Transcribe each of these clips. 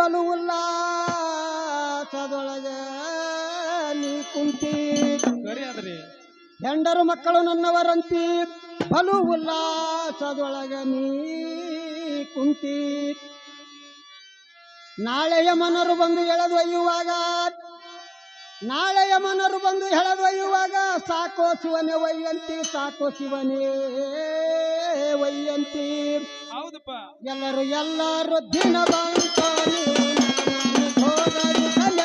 ಬಲು ಉಲ್ಲಾಸದೊಳಗೆ ನೀ ಕುಂತಿ. ಸರಿ ಅದ್ರಿ ಹೆಂಡರು ಮಕ್ಕಳು ನನ್ನವರಂತಿ ಬಲು ಉಲ್ಲಾಸದೊಳಗೆ ನೀ ಕುಂತಿ. ನಾಳೆಯ ಮನರು ಬಂದು ಎಳೆದೊಯ್ಯುವಾಗ ನಾಳೆಯ ಮನರು ಬಂದು ಎಳೆದೊಯ್ಯುವಾಗ ಸಾಕೋ ಶಿವನೇ ಒಯ್ಯಂತಿ ಸಾಕೋ ಶಿವನೇ. ವಯ್ಯಂತಿ ಹೌದಪ್ಪ. ಎಲ್ಲರೂ ಎಲ್ಲರೂ ದಿನ ಬಂತು ಹೋಗದು ಸಲ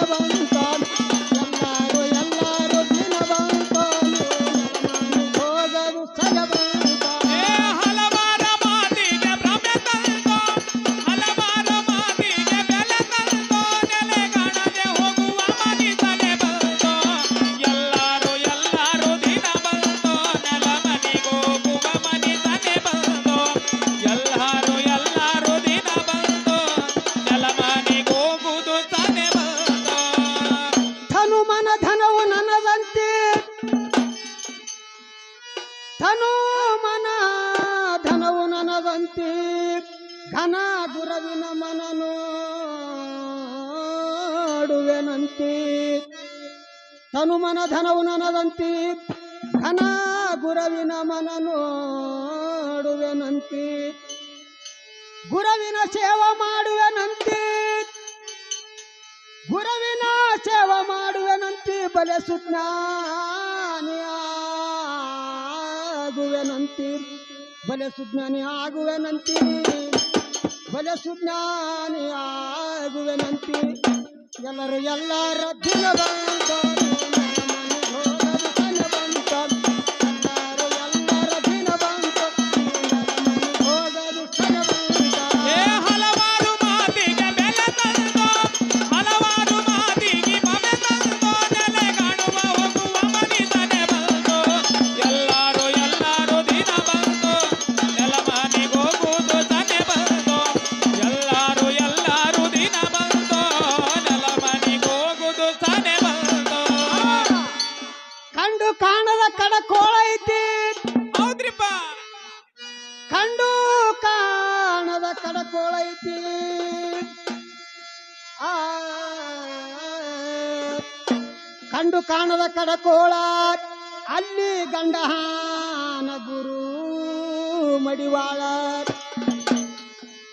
ಘನ ಗುರವಿನ ಮನನೋಡುವೆನಂತಿ ತನುಮನ ತನು ಮನ ಧನವು ನನದಂತಿ. ಘನ ಗುರವಿನ ಮನನೋಡುವೆನಂತಿ ಗುರವಿನ ಸೇವೆ ಮಾಡುವೆನಂತಿ. ಗುರುವಿನ ಸೇವೆ ಮಾಡುವೆನಂತಿ. ಬಲೆ ಸುಜ್ಞಾನಿ ಬಲೆ ಸುಜ್ಞಾನಿ ಆಗುವೆನಂತಿ. ಸುಜ್ಞಾನಿ ಆಗುವೆನಂತಿ. ಎಲ್ಲರೂ ಎಲ್ಲರ ದಿನ ಕಂಡು ಕಾಣದ ಕಡಕೋಳೈತಿ. ಆ, ಕಂಡು ಕಾಣದ ಕಡಕೋಳ, ಅಲ್ಲಿ ಗಂಡಹಾನ ಗುರು ಮಡಿವಾಳ.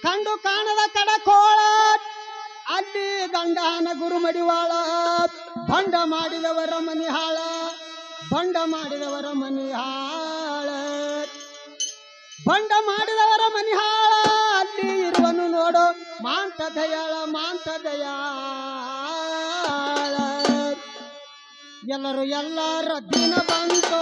ಕಂಡು ಕಾಣದ ಕಡಕೋಳ, ಅಲ್ಲಿ ಗಂಡಹಾನ ಗುರು ಮಡಿವಾಳ. ಬಂಡ ಮಾಡಿದವರ ಮನಿ ಹಾಳ ಬಂಡ ಮಾಡಿದವರ ಮನಿ ಹಾಳ. ಬಂಡ ಮಾಡಿದವರ ಮನಿಹಾಳ ಅಲ್ಲಿ ಇರುವನು ನೋಡು ಮಾಂತ ದಯಾಳ ಮಾಂತ ದಯಾಳ ಎಲ್ಲರೂ ಎಲ್ಲರ ದಿನ ಬಂತು